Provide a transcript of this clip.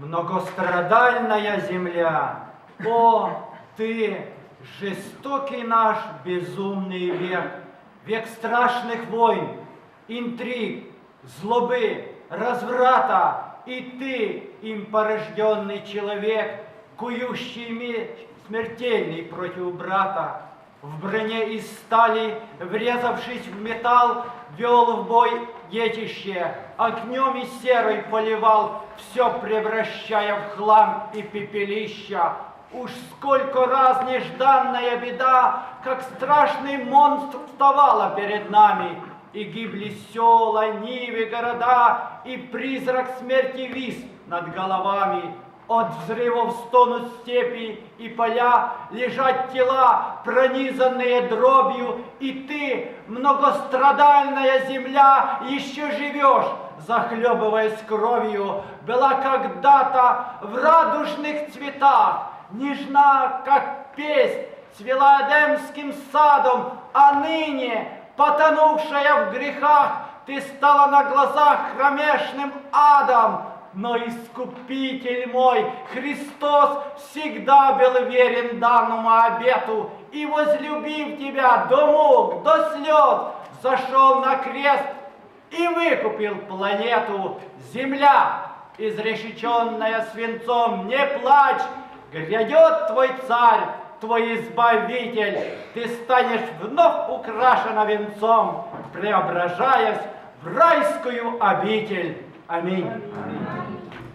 многострадальная земля. О, ты, жестокий наш безумный век, век страшных войн, интриг, злобы, разврата, и ты, им порожденный человек, кующий меч смертельный против брата, в броне из стали, врезавшись в металл, вел в бой детище, огнем и серой поливал, все превращая в хлам и пепелища. Уж сколько раз нежданная беда, как страшный монстр вставала перед нами, и гибли села, нивы, города, и призрак смерти вис над головами. От взрывов стонут степи и поля, лежат тела, пронизанные дробью, и ты, многострадальная земля, еще живешь, захлебываясь кровью, была когда-то в радужных цветах, нежна, как песнь, цвела Эдемским садом, а ныне, потонувшая в грехах, ты стала на глазах кромешным адом, но Искупитель мой, Христос, всегда был верен данному обету, и, возлюбив тебя до мук, до слез, зашел на крест и выкупил планету. Земля, изрешеченная свинцом, не плачь, грядет твой царь, твой избавитель, ты станешь вновь украшена венцом, преображаясь в райскую обитель. Amém. Amém.